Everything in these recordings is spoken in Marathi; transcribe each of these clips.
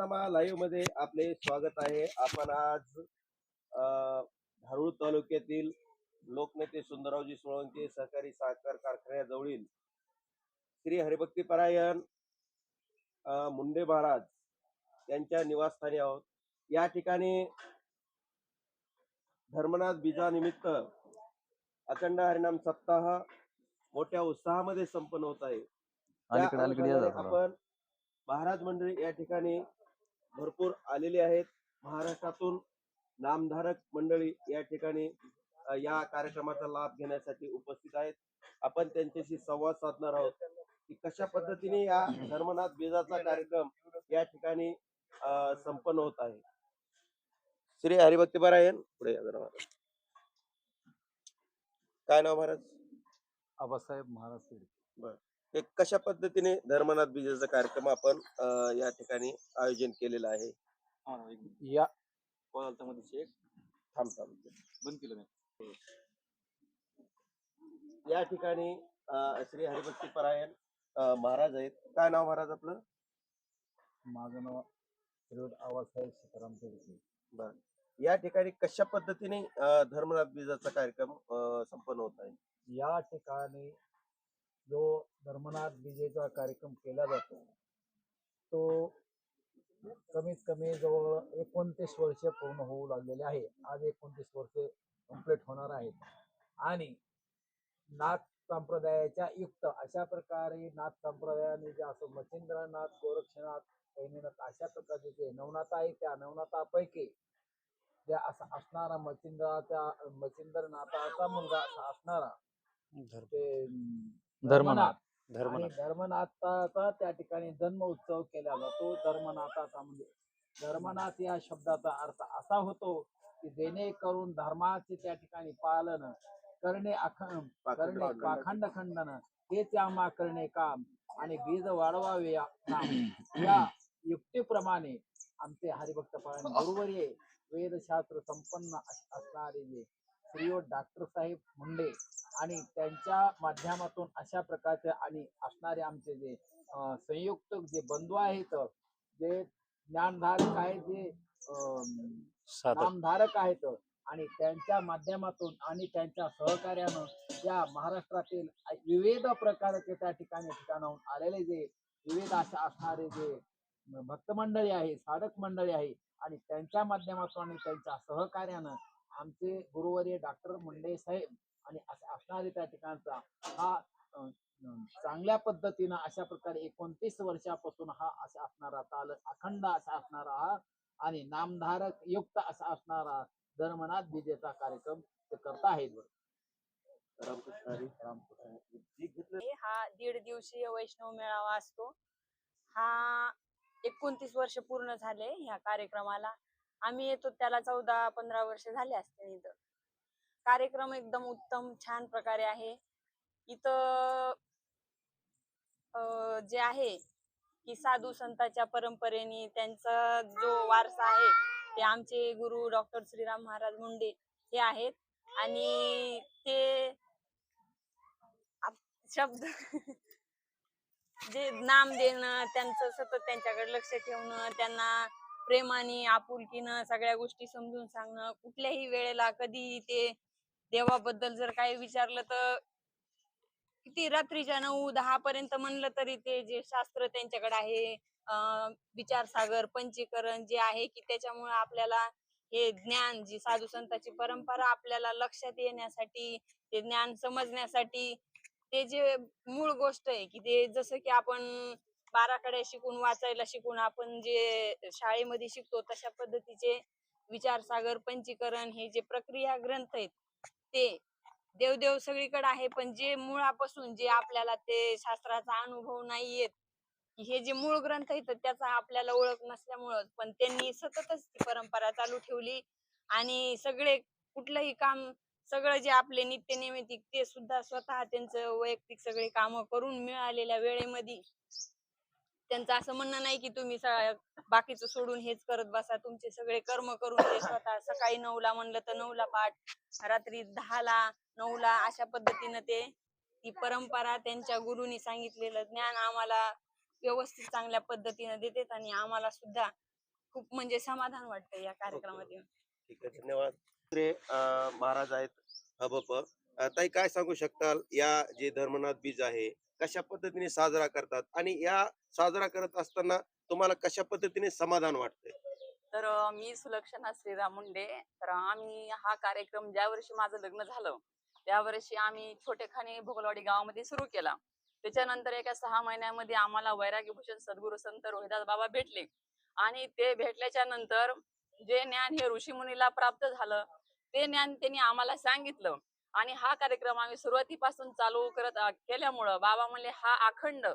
विकासनामा लाईव्हमध्ये आपले स्वागत आहे. आपण आज अ, धारूर तालुक्यातील लोकनेते सुंदररावजी सोळंके सहकारी साखर कारखान्याजवळील श्री हरिभक्तीपरायण मुंडे महाराज यांच्या निवासस्थानी आहोत. या ठिकाणी धर्मनाथ बीजानिमित्त अखंड हरिनाम सप्ताह मोठ्या उत्साहामध्ये संपन्न होत आहे. आपण महाराज मंडळी या ठिकाणी भरपूर आलेली आहेत. महाराष्ट्रातून नामधारक मंडळी या ठिकाणी या कार्यक्रमाचा लाभ घेण्यासाठी उपस्थित आहेत. आपण त्यांच्याशी संवाद साधणार आहोत की कशा पद्धतीने या धर्मनाथ बेजाचा कार्यक्रम या ठिकाणी संपन्न होत आहे. श्री हरिभक्तीपरायण पुढे या जरा महाराज काय नाव महाराज? आबासाहेब महाराज शेळके. ते कशा पद्धतीने धर्मनाथ बीजेचा कार्यक्रम आपण अ, या ठिकाणी आयोजन केलेलं आहे? या. थांब थांब. बंद केलं या ठिकाणी अ, श्री हरिभक्ती परायण अ, महाराज आहेत. काय नाव महाराज आपलं? माझं नाव श्रीयुत आबासाहेब सीताराम शेळके. या ठिकाणी कशा पद्धतीने अ, धर्मनाथ बीजाचा कार्यक्रम अ, संपन्न होत आहे? या ठिकाणी जो धर्मनाथ विजयचा कार्यक्रम केला जातो तो कमीत कमी जवळ एकोणतीस वर्ष पूर्ण होऊ लागलेले आहे. आज एकोणतीस वर्ष कंप्लीट होणार आहेत. आणि नाथ संप्रदायाच्या युक्त अशा प्रकारे नाथ संप्रदायाने जे असं मच्छिंद्रनाथ गोरक्षनाथ पैनीनाथ अशा प्रकारचे जे नवनाथ आहे त्या नवनाथापैकी जे असं असणारा मच्छिंद्राचा मच्छिंद्रनाथाचा मुलगा असा असणारा ते धर्मनाथ. आणि धर्मनाथाचा त्या ठिकाणी जन्म उत्सव केला जातो. धर्मनाथाचा म्हणजे धर्मनाथ या शब्दाचा अर्थ असा होतो की जेणेकरून धर्माचे त्या ठिकाणी पालन करणे अखंड करणे पाखंड खंडन. हेच आम्हा करणे काम आणि बीज वाढवावे या युक्तीप्रमाणे आमचे हरिभक्त गुरुवर्य वेदशास्त्र संपन्न अस- असणारे जे श्रीयुत डॉक्टर साहेब मुंडे आणि त्यांच्या माध्यमातून अशा प्रकारचे आणि असणारे आमचे जे संयुक्त जे बंधू आहेत जे ज्ञानधारक आहेत जे नामधारक आहेत आणि त्यांच्या माध्यमातून आणि त्यांच्या सहकार्यानं या महाराष्ट्रातील विविध प्रकारचे त्या ठिकाणी ठिकाणाहून आलेले जे विविध अशा असणारे जे भक्त मंडळी आहे साधक मंडळी आहे आणि त्यांच्या माध्यमातून आणि त्यांच्या सहकार्यानं आमचे गुरुवर्य डॉक्टर मुंडे साहेब आणि असे असणारे त्या ठिकाणचा हा चांगल्या पद्धतीनं अशा प्रकारे एकोणतीस वर्षापासून हा असा असणारा ताल अखंड असा असणारा हा आणि नामधारक युक्त असा असणारा धर्मनाथ विजेचा कार्यक्रम ते करता आहेत. हा दीड दिवसीय वैष्णव मेळावा असतो. हा एकोणतीस वर्ष पूर्ण झाले ह्या कार्यक्रमाला. आम्ही येतो त्याला चौदा पंधरा वर्ष झाले असते इथं. कार्यक्रम एकदम उत्तम छान प्रकारे आहे. इथं जे आहे की साधू संतांच्या परंपरेने त्यांचा जो वारसा आहे ते आमचे गुरु डॉक्टर श्रीराम महाराज मुंडे हे आहेत. आणि ते आप- शब्द जे नाम देणं त्यांचं सतत त्यांच्याकडे लक्ष ठेवणं त्यांना प्रेमाने आपुलकीनं सगळ्या गोष्टी समजून सांगणं कुठल्याही वेळेला कधी ते देवाबद्दल जर काही विचारलं तर किती रात्रीच्या नऊ दहा पर्यंत म्हणलं तरी ते जे शास्त्र त्यांच्याकडे आहे विचारसागर पंचीकरण जे आहे की त्याच्यामुळे आपल्याला हे ज्ञान जी साधू संतांची परंपरा आपल्याला लक्षात येण्यासाठी ते ज्ञान समजण्यासाठी ते जे मूळ गोष्ट आहे की ते जसं की आपण बाराकडे शिकून वाचायला शिकून आपण जे शाळेमध्ये शिकतो तशा पद्धतीचे विचारसागर पंचीकरण हे जे प्रक्रिया ग्रंथ आहेत ते देवदेव सगळीकडे आहे. पण जे मुळापासून जे आपल्याला ते शास्त्राचा अनुभव नाही येत हे जे मूळ ग्रंथ आहेत त्याचा आपल्याला ओळख नसल्यामुळं पण त्यांनी सततच ती परंपरा चालू ठेवली. आणि सगळे कुठलंही काम सगळं जे आपले नित्य नैमित्तिक ते सुद्धा स्वतः त्यांचं वैयक्तिक सगळे काम करून मिळालेल्या वेळेमध्ये त्यांचं असं म्हणणं नाही की तुम्ही बाकीचं सोडून हेच करत बसा तुमचे सगळे कर्म करून ते स्वतः सकाळी नऊला म्हणलं तर नऊला पाठ रात्री दहाला नऊला अशा पद्धतीनं ते ती परंपरा त्यांच्या गुरुनी सांगितलेलं ज्ञान आम्हाला व्यवस्थित चांगल्या पद्धतीनं देतात आणि आम्हाला सुद्धा खूप म्हणजे समाधान वाटतं या कार्यक्रमात येऊन. ठीक आहे धन्यवाद. महाराज आहेत हबप. ताई काय सांगू शकताल? या जे धर्मनाथ बीज आहे कशा पद्धतीने साजरा करतात? आणि या साजरा करत असताना तुम्हाला कशा पद्धतीने समाधान वाटतंय? तर मी सुलक्षणा श्रीराम मुंडे. तर आम्ही हा कार्यक्रम ज्या वर्षी माझं लग्न झालं त्या वर्षी आम्ही छोटेखाने भोगलवाडी गावामध्ये सुरू केला. त्याच्यानंतर एका सहा महिन्यामध्ये आम्हाला वैराग्यभूषण सद्गुरु संत रोहिदास बाबा भेटले. आणि ते भेटल्याच्या नंतर जे ज्ञान हे ऋषीमुनीला प्राप्त झालं ते ज्ञान त्यांनी आम्हाला सांगितलं. आणि हा कार्यक्रम आम्ही सुरुवातीपासून चालू करत केल्यामुळं बाबा म्हणले हा अखंड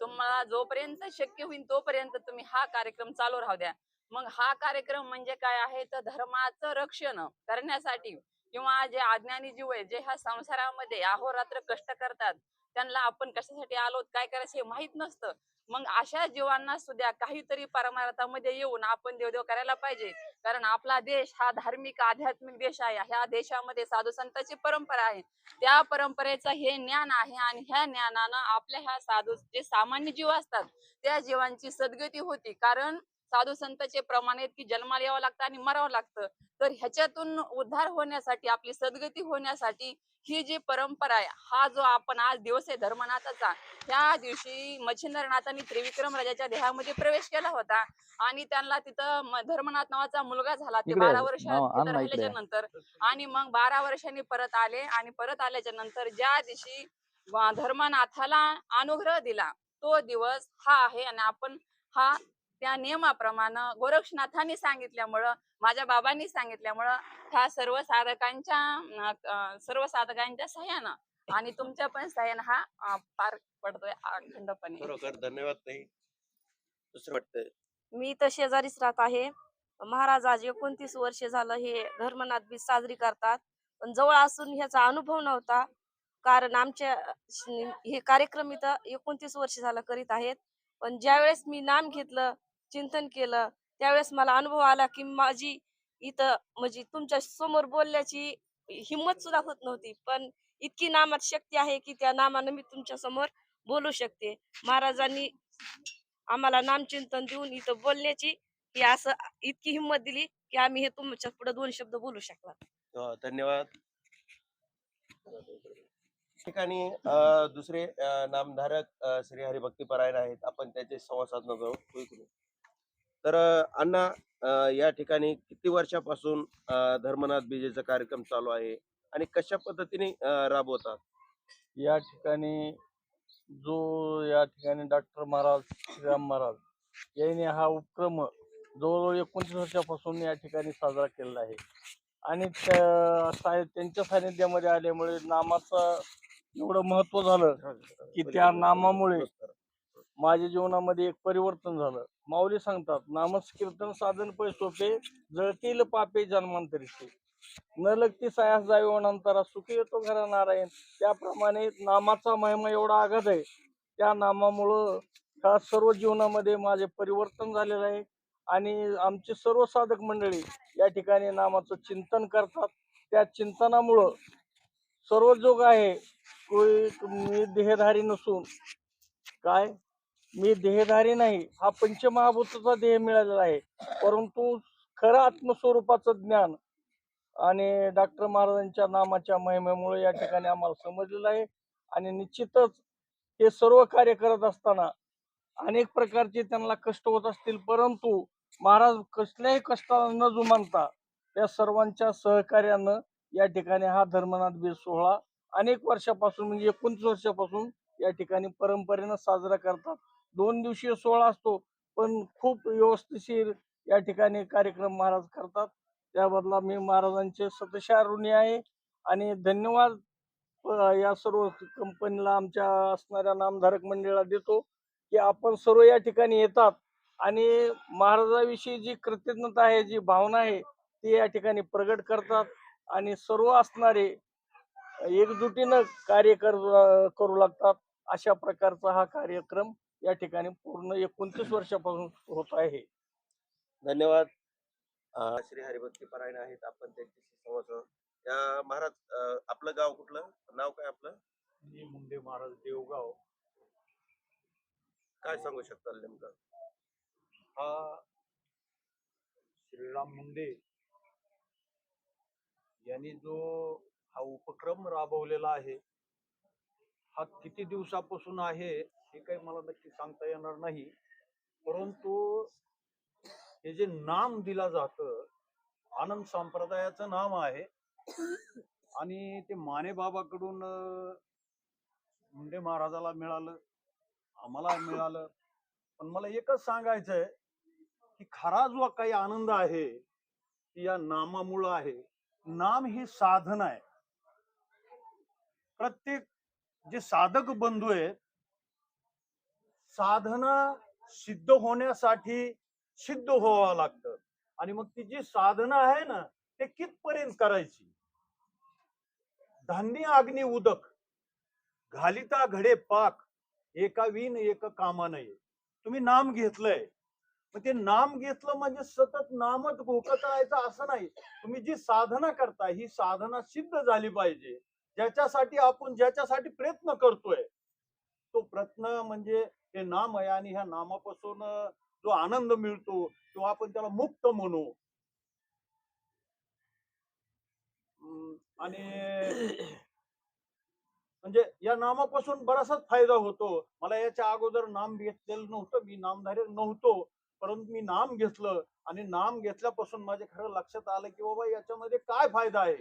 तुम्हाला जोपर्यंत शक्य होईल तोपर्यंत तुम्ही हा कार्यक्रम चालू राहू द्या. मग हा कार्यक्रम म्हणजे काय आहे? तर धर्माचं रक्षण करण्यासाठी किंवा जे अज्ञानी जीव आहे जे ह्या संसारामध्ये अहोरात्र कष्ट करतात त्यांना आपण कशासाठी आलोत काय करायचं हे माहीत नसतं. मग अशा जीवांना सुद्धा काहीतरी परमार्थामध्ये येऊन आपण देवदेव करायला पाहिजे. कारण आपला देश हा धार्मिक आध्यात्मिक देश आहे. ह्या देशामध्ये साधू संतांची परंपरा आहे. त्या परंपरेचं हे ज्ञान आहे आणि ह्या ज्ञानानं आपल्या ह्या साधू जे सामान्य जीव असतात त्या जीवांची सद्गती होती. कारण साधू संतांचे प्रमाण आहेत की जन्माला यावं लागतं आणि मरावं लागतं. तर ह्याच्यातून उद्धार होण्यासाठी आपली सद्गती होण्यासाठी ही जी परंपरा आहे हा जो आपण आज दिवस आहे धर्मनाथाचा त्या दिवशी मच्छिंद्रनाथांनी त्रिविक्रम राजाच्या देहामध्ये प्रवेश केला होता. आणि त्यांना तिथं धर्मनाथ नावाचा मुलगा झाला. ते बारा वर्ष राहिल्याच्या. नंतर. आणि मग बारा वर्षांनी परत आले आणि परत आल्याच्यानंतर ज्या दिवशी धर्मनाथाला अनुग्रह दिला तो दिवस हा आहे आणि आपण हा त्या नियमाप्रमाणे गोरक्षनाथांनी सांगितल्यामुळं माझ्या बाबांनी सांगितल्यामुळं ह्या सर्व साधकांच्या सर्व साधकांच्या सह्यानं आणि तुमच्या पण सह्यानं हा पार पडतोय अखंडपणे. खरोखर धन्यवाद ताई. दुसरं मी इथं शेजारीच राहत आहे. महाराज आज एकोणतीस वर्ष झालं हे धर्मनाथ बीज साजरी करतात. पण जवळ असून ह्याचा अनुभव नव्हता. कारण आमच्या हे कार्यक्रम इथं एकोणतीस वर्ष झालं करीत आहेत. पण ज्यावेळेस मी नाम घेतलं चिंतन केलं. त्यावेळेस मला अनुभव आला की माझी इथं म्हणजे तुमच्यासमोर बोलण्याची हिंमत सुद्धा होत नव्हती. पण इतकी नामात शक्ती आहे की त्या नामानं मी तुमच्यासमोर बोलू शकते. महाराजांनी आम्हाला नामचिंतन देऊन इथं बोलण्याची ही असं इतकी हिंमत दिली की आम्ही हे तुमच्यापुढे दोन शब्द बोलू शकला धन्यवाद. ठिकाणी दुसरे नामधारक श्री हरिभक्ती परायण आहेत. आपण त्याचे संवाद साधणार आहोत तर अण्णा या ठिकाणी किती वर्षापासून धर्मनाथ बीजेचा कार्यक्रम चालू आहे आणि कशा पद्धतीने राबवतात? या ठिकाणी जो या ठिकाणी डॉक्टर महाराज श्रीराम महाराज यांनी हा उपक्रम जवळजवळ एकोणतीस वर्षापासून या ठिकाणी साजरा केलेला आहे. आणि त्यांच्या सानिध्यामध्ये आल्यामुळे नामाचं एवढं महत्त्व झालं की त्या नामामुळे माझ्या जीवनामध्ये एक परिवर्तन झालं. माऊली सांगतात नामस्कीर्तन साधन पै सोपे जळतील पापे जन्मांतरीचे न लगती सायास जावे वनांतरा सुखी येतो घरा नारायण. त्याप्रमाणे नामाचा महिमा एवढा आघात आहे. त्या नामामुळं ह्या सर्व जीवनामध्ये माझे परिवर्तन झालेलं आहे. आणि आमची सर्व साधक मंडळी या ठिकाणी नामाचं चिंतन करतात. त्या चिंतनामुळं सर्व जोग आहे कोई मी देहधारी नसून काय? मी देहधारी नाही हा पंचमहाभूताचा देह मिळालेला आहे. परंतु खरं आत्मस्वरूपाचं ज्ञान आणि डॉक्टर महाराजांच्या नामाच्या महिमेमुळे या ठिकाणी आम्हाला समजलेलं आहे. आणि निश्चितच हे सर्व कार्य करत असताना अनेक प्रकारचे त्यांना कष्ट होत असतील परंतु महाराज कसल्याही कष्टाला न जुमानता त्या सर्वांच्या सहकार्यानं या ठिकाणी हा धर्मनाथ बीज सोहळा अनेक वर्षापासून म्हणजे एकोणतीस वर्षापासून या ठिकाणी परंपरेनं साजरा करतात. दोन दिवसीय सोहळा असतो पण खूप व्यवस्थिशीर या ठिकाणी कार्यक्रम महाराज करतात. त्याबदला मी महाराजांचे सतशा ऋणी आहे आणि धन्यवाद या सर्व कंपनीला आमच्या असणाऱ्या नामधारक मंडळाला देतो की आपण सर्व या ठिकाणी येतात आणि महाराजाविषयी जी कृतज्ञता आहे जी भावना आहे ती या ठिकाणी प्रगट करतात आणि सर्व असणारे एकजुटीनं कार्य कर करू लागतात. अशा प्रकारचा हा कार्यक्रम या ठिकाणी पूर्ण एकोणतीस वर्षापासून होत आहे. धन्यवाद. श्री हरिभक्ती परायण आहेत. आपण त्यांच्याशी संवाद साधू. अं, महाराज अं, आपलं गाव कुठलं? नाव काय आपलं? मुंडे महाराज देवगाव. काय सांगू शकताल नेमकं? हा श्रीराम मुंडे यांनी जो हा उपक्रम राबवलेला आहे हा किती दिवसापासून आहे हे काही मला नक्की सांगता येणार नाही. परंतु हे जे नाम दिलं जातं आनंद संप्रदायाचं नाम आहे. आणि ते माने बाबाकडून मुंडे महाराजाला मिळालं आम्हाला मिळालं. पण मला एकच सांगायचंय की खरा जो काही आनंद आहे ती या नामामुळं आहे. नाम ही साधन आहे. प्रत्येक जे साधक बंधू आहेत साधना सिद्ध होण्यासाठी सिद्ध व्हावं लागतं. आणि मग ती जी साधना आहे ना ते कितपर्यंत करायची? धान्य अग्नी उदक. घालिता घडे पाक. एका विन एक कामा नये. तुम्ही नाम घेतलंय. मग ते नाम घेतलं म्हणजे सतत नामच घोकत राहायचं असं नाही. तुम्ही जी साधना करता ही साधना सिद्ध झाली पाहिजे. ज्याच्यासाठी आपण ज्याच्यासाठी प्रयत्न करतोय तो प्रयत्न म्हणजे हे नाम आहे आणि ह्या नामापासून जो आनंद मिळतो तो आपण त्याला मुक्त म्हणू. आणि म्हणजे या नामापासून बराचसाच फायदा होतो. मला याच्या अगोदर नाम घेतलेलं नव्हतं मी नामधारी नव्हतो परंतु मी नाम घेतलं आणि नाम घेतल्यापासून माझ्या खरं लक्षात आलं की बाबा याच्यामध्ये काय फायदा आहे?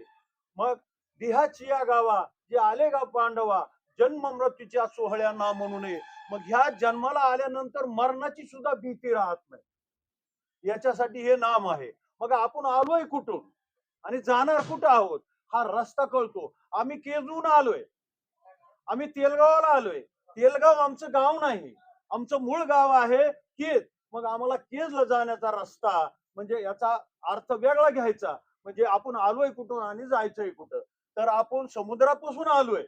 मग दिहा चिया गावा जे आले गाव पांडवा जन्म मृत्यूच्या सोहळ्या ना म्हणू नये. मग ह्या जन्माला आल्यानंतर मरणाची सुद्धा भीती राहत नाही. याच्यासाठी हे नाम आहे. मग आपण आलोय कुठून? आणि जाणार कुठं आहोत? हा रस्ता कळतो. आम्ही केजून आलोय. आम्ही तेलगावाला आलोय. तेलगाव आमचं गाव नाही. आमचं मूळ गाव आहे केज. मग आम्हाला केजला जाण्याचा रस्ता म्हणजे याचा अर्थ वेगळा घ्यायचा. म्हणजे आपण आलोय कुठून आणि जायचंय कुठं? तर आपण समुद्रापासून आलोय.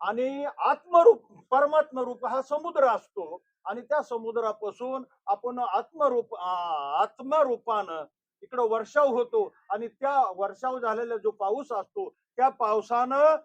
आणि आत्मरूप परमात्म रूप हा समुद्र असतो. आणि त्या समुद्रापासून आपण आत्मरूप आत्मरूपानं इकडं वर्षाव होतो. आणि त्या वर्षाव झालेला जो पाऊस असतो त्या पावसानं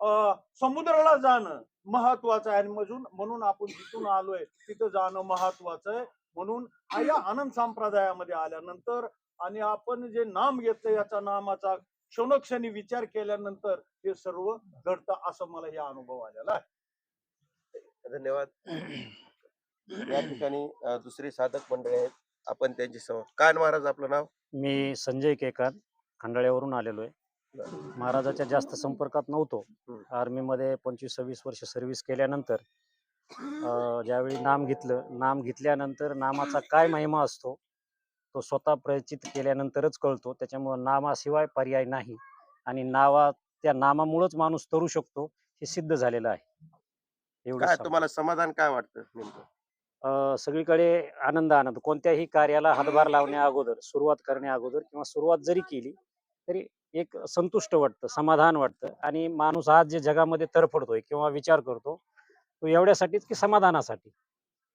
अं, समुद्राला जाणं महत्वाचं आहे. आणि म्हणून म्हणून आपण जिथून आलोय तिथं जाणं महत्वाचं आहे. म्हणून हा या आनंद संप्रदायामध्ये आल्यानंतर आणि आपण जे नाम घेतलं याचा नामाचा क्षणोक्षणी विचार केल्यानंतर हे सर्व घडतं असं मला हे अनुभव आलेला आहे. धन्यवाद. या ठिकाणी अ, दुसरे साधक मंडळी आहेत. आपण त्यांची समोर काय महाराज आपलं नाव? मी संजय केकार खंडाळ्यावरून आलेलो आहे. महाराजाच्या जास्त संपर्कात नव्हतो. हम्म. आर्मीमध्ये पंचवीस सव्वीस वर्ष सर्व्हिस केल्यानंतर अं, ज्यावेळी नाम घेतलं नाम घेतल्यानंतर नामाचा काय महिमा असतो तो स्वतः परिचित केल्यानंतरच कळतो. त्याच्यामुळं नामाशिवाय पर्याय नाही. आणि नावा त्या नामामुळंच माणूस तरू शकतो हे सिद्ध झालेलं आहे. एवढं काय तुम्हाला समाधान काय वाटतं नेमकं? अ, सगळीकडे आनंद आनंद. कोणत्याही कार्याला हातभार लावण्या अगोदर सुरुवात करण्या अगोदर किंवा सुरुवात जरी केली तरी एक संतुष्ट वाटतं समाधान वाटतं. आणि माणूस आज जे जगामध्ये तरफडतोय किंवा विचार करतो तो एवढ्यासाठीच की समाधानासाठी.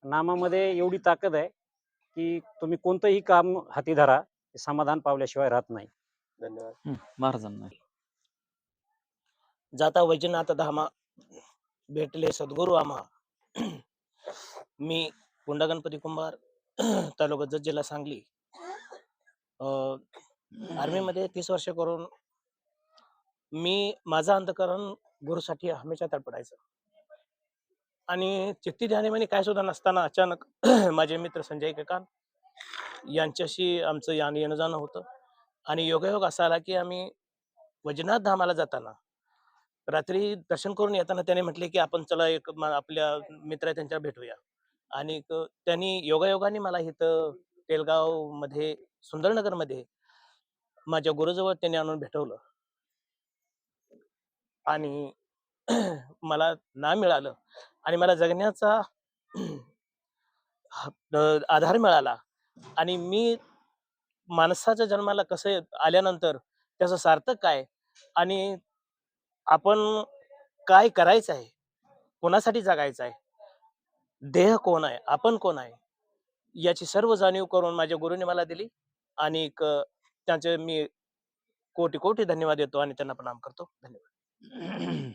नामामध्ये एवढी ताकद आहे की तुम्ही कोणतंही काम हाती धरा ते समाधान पावल्याशिवाय राहत नाही. धन्यवाद. महाराजांना. जाता वैजनाथ धामा भेटले सद्गुरू आम्हा. मी पुंडा गणपती कुंभार तालुका जत जिल्हा सांगली. आर्मीमध्ये तीस वर्ष करून मी माझं अंतकरण गुरुसाठी हमेशा तडपडायचं आणि चित्ती ध्यानीमध्ये काय सुद्धा नसताना अचानक माझे मित्र संजय केकान यांच्याशी आमचं यान येणं जाणं होतं. आणि योगायोग असा आला की आम्ही वैजनाथ धामाला जाताना रात्री दर्शन करून येताना त्याने म्हटले की आपण चला एक म- आपल्या मित्र आहे त्यांच्या भेटूया. आणि क- त्यांनी योगायोगाने मला इथं तेलगावमध्ये सुंदरनगरमध्ये माझ्या गुरुजवळ त्यांनी आणून भेटवलं. आणि मला ना मिळालं आणि मला जगण्याचा हा- अं, आधार मिळाला. आणि मी माणसाच्या जन्माला कसं आल्यानंतर त्याचं सार्थक काय? आणि आपण काय करायचं आहे? कोणासाठी जगायचं आहे? देह कोण आहे? आपण कोण आहे? याची सर्व जाणीव करून माझ्या गुरुने मला दिली आणि त्यांचे मी कोटी कोटी धन्यवाद देतो आणि त्यांना प्रणाम करतो. धन्यवाद.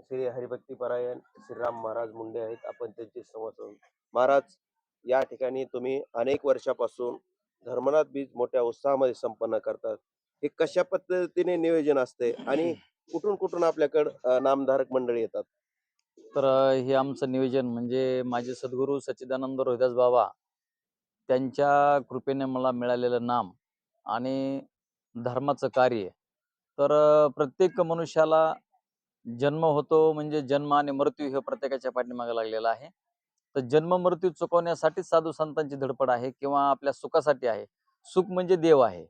श्री हरिभक्ती परायण श्रीराम महाराज मुंडे आहेत. आपण त्यांचे समजून महाराज या ठिकाणी तुम्ही अनेक वर्षापासून धर्मनाथ बीज मोठ्या उत्साहामध्ये संपन्न करतात. हे कशा पद्धतीने नियोजन असते आणि कुठून कुठून आपल्याकडं नामधारक मंडळी येतात? तर हे आमचं नियोजन म्हणजे माझे सद्गुरू सच्चिदानंद रोहिदास बाबा त्यांच्या कृपेने मला मिळालेलं नाम आणि धर्माचं कार्य. तर प्रत्येक मनुष्याला जन्म होतो म्हणजे जन्म आणि मृत्यू हे प्रत्येकाच्या पाठीमागे लागलेला आहे. तर जन्म मृत्यू चुकवण्यासाठीच साधू संतांची धडपड आहे किंवा आपल्या सुखासाठी आहे. सुख म्हणजे देव आहे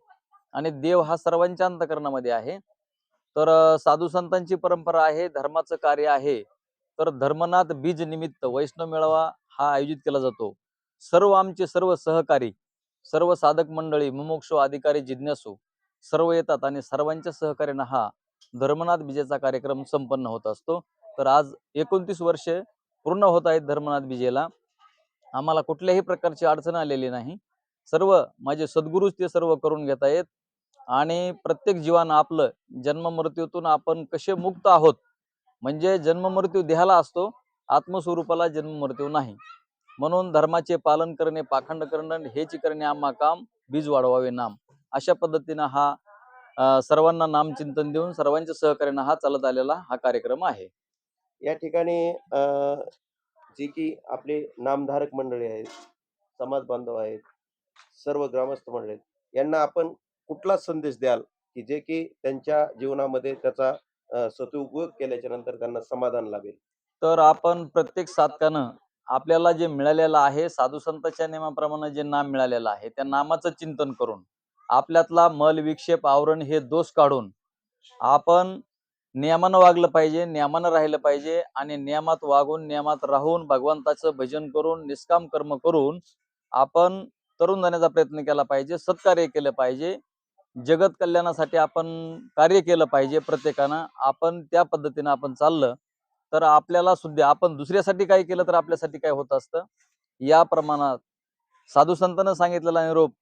आणि देव हा सर्वांच्या अंतकरणामध्ये आहे. तर साधू संतांची परंपरा आहे धर्माचं कार्य आहे. तर धर्मनाथ बीज निमित्त वैष्णव मेळावा हा आयोजित केला जातो. सर्व आमचे सर्व सहकारी सर्व साधक मंडळी मुमोक्ष अधिकारी जिज्ञासू सर्व येतात आणि सर्वांच्या सहकार्यानं हा धर्मनाथ बीजेचा कार्यक्रम संपन्न होत असतो. तर आज एकोणतीस वर्षे पूर्ण होत आहेत धर्मनाथ बीजेला. आम्हाला कुठल्याही प्रकारची अडचण आलेली नाही. सर्व माझे सद्गुरूच ते सर्व करून घेत आहेत. आणि प्रत्येक जीवान आपलं जन्म मृत्यूतून आपण कसे मुक्त आहोत? म्हणजे जन्म मृत्यू देहाला असतो आत्मस्वरूपाला जन्म मृत्यू नाही. म्हणून धर्माचे पालन करणे पाखंड करणे हेच करणे आम्हा काम बीज वाढवावे नाम. अशा पद्धतीनं हा सर्वांना नाम चिंतन देऊन सर्वांच्या सहकार्यानं हा चालत आलेला हा कार्यक्रम आहे. या ठिकाणी अं, जी की आपले नामधारक मंडळी आहेत समाज बांधव आहेत सर्व ग्रामस्थ मंडळी आहेत यांना आपण कुठला संदेश द्याल की जे की त्यांच्या जीवनामध्ये त्याचा सदुपयोग केल्याच्यानंतर त्यांना समाधान लाभेल? तर आपण प्रत्येक साधकानं आपल्याला जे मिळालेलं आहे साधू संतांच्या नियमाप्रमाणे जे नाम मिळालेलं आहे त्या नामाचं चिंतन करून आपल्यातला मल विक्षेप आवरण हे दोष काढून आपण नियमानं वागलं पाहिजे नियमानं राहिलं पाहिजे आणि नियमात वागून नियमात राहून भगवंताचं भजन करून निष्काम कर्म करून आपण तरुण जाण्याचा प्रयत्न केला पाहिजे सत्कार्य केलं पाहिजे जगत कल्याणासाठी आपण कार्य केलं पाहिजे प्रत्येकानं. आपण त्या पद्धतीनं आपण चाललं तर आपल्याला सुद्धा आपण दुसऱ्यासाठी काय केलं तर आपल्यासाठी काय होत असतं. या प्रमाणात साधू संतानं सांगितलेला निरोप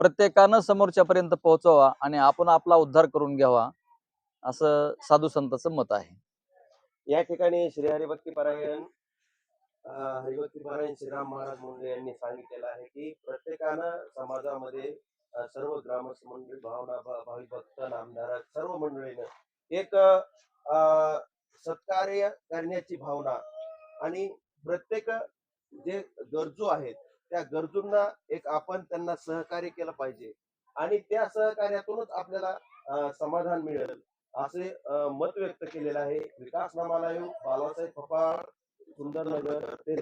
प्रत्येकानं समोरच्यापर्यंत पोहोचवा आणि आपण आपला उद्धार करून घ्यावा असं साधू संतांचं मत आहे. या ठिकाणी श्री हरिभक्ती परायण हरिभक्ती परायण श्रीराम महाराज मुंडे यांनी सांगितलेलं आहे की प्रत्येकानं समाजामध्ये सर्व ग्रामस्थ मंडळी भावना भावी भाविक भक्त नामदारा सर्व मंडळीनं एक अं, सत्कार्य करण्याची भावना आणि प्रत्येक जे गरजू आहेत त्या गरजूंना एक आपण त्यांना सहकार्य केलं पाहिजे आणि त्या सहकार्यातूनच आपल्याला समाधान मिळेल. असे मत व्यक्त केलेलं आहे विकास नामालय बालासाहेब पपाळ सुंदरनगर ते